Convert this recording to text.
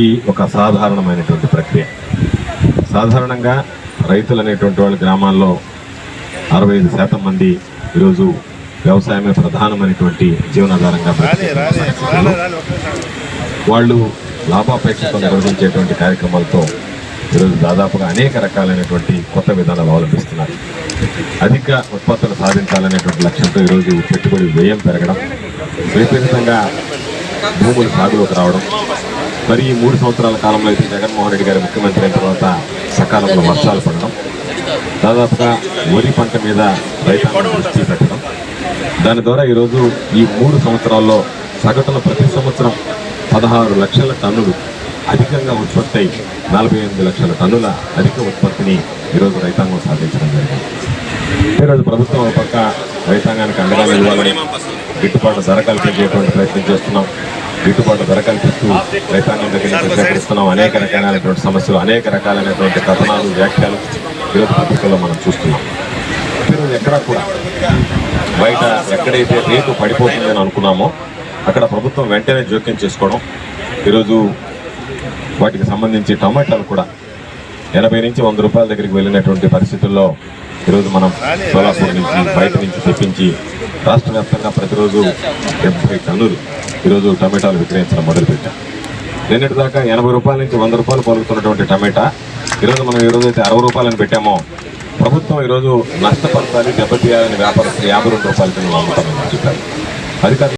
ఇది ఒక సాధారణమైనటువంటి ప్రక్రియ. సాధారణంగా రైతులు అనేటువంటి వాళ్ళ గ్రామాల్లో అరవై ఐదు శాతం మంది ఈరోజు వ్యవసాయమే ప్రధానమైనటువంటి జీవనాధారంగా వాళ్ళు లాభాపేక్షతో నిర్వహించేటువంటి కార్యక్రమాలతో ఈరోజు దాదాపుగా అనేక రకాలైనటువంటి కొత్త విధానాలు అవలంబిస్తున్నారు. అధిక ఉత్పత్తులు సాధించాలనేటువంటి లక్ష్యంతో ఈరోజు పెట్టుబడి వ్యయం పెరగడం విపరీతంగా భూములు సాగులోకి రావడం మరి ఈ మూడు సంవత్సరాల కాలంలో అయితే జగన్మోహన్ రెడ్డి గారు ముఖ్యమంత్రి అయిన తర్వాత సకాలంలో వర్షాలు పడడం దాదాపుగా వరి పంట మీద రైతాంగం దృష్టి పెట్టడం. దాని ద్వారా ఈరోజు ఈ మూడు సంవత్సరాల్లో సగటున ప్రతి సంవత్సరం పదహారు లక్షల టన్నులు అధికంగా ఉత్పత్తి అయి నలభై ఎనిమిది లక్షల టన్నుల అధిక ఉత్పత్తిని ఈరోజు రైతాంగం సాధించడం జరిగింది. ఈరోజు ప్రభుత్వం ఒక పక్క రైతాంగానికి అండగా నిలవాలని గిట్టుబాటు ధర కల్పించేటువంటి ప్రయత్నం చేస్తున్నాం. గిట్టుబాటు ధర కల్పిస్తూ రైతాంగం దగ్గర నుంచి సేకరిస్తున్నాం అనేక రకాలైనటువంటి సమస్యలు అనేక రకాలైనటువంటి కథనాలు వ్యాఖ్యలు ఈరోజు పత్రికల్లో మనం చూస్తున్నాం. ఈరోజు ఎక్కడా కూడా బయట ఎక్కడైతే రేటు పడిపోతుందని అనుకున్నామో అక్కడ ప్రభుత్వం వెంటనే జోక్యం చేసుకోవడం ఈరోజు వాటికి సంబంధించి టమాటాలు కూడా ఎనభై నుంచి వంద రూపాయల దగ్గరికి వెళ్ళినటువంటి పరిస్థితుల్లో ఈరోజు మనం సోలాపూర్ నుంచి బయట నుంచి తెప్పించి రాష్ట్ర వ్యాప్తంగా ప్రతిరోజు డెబ్బై టన్నులు ఈరోజు టమాటాలు విక్రయించడం మొదలుపెట్టాం. నిన్నటి దాకా ఎనభై రూపాయల నుంచి వంద రూపాయలు పలుకుతున్నటువంటి టమాటా. ఈరోజు మనం ఈరోజు అయితే అరవై రూపాయలని పెట్టామో. ప్రభుత్వం ఈరోజు నష్టపరచాలి దెబ్బతీయాలని వ్యాపారస్తులు యాభై రెండు రూపాయలకి అమ్ముతామని చెప్పారు. అధికారులు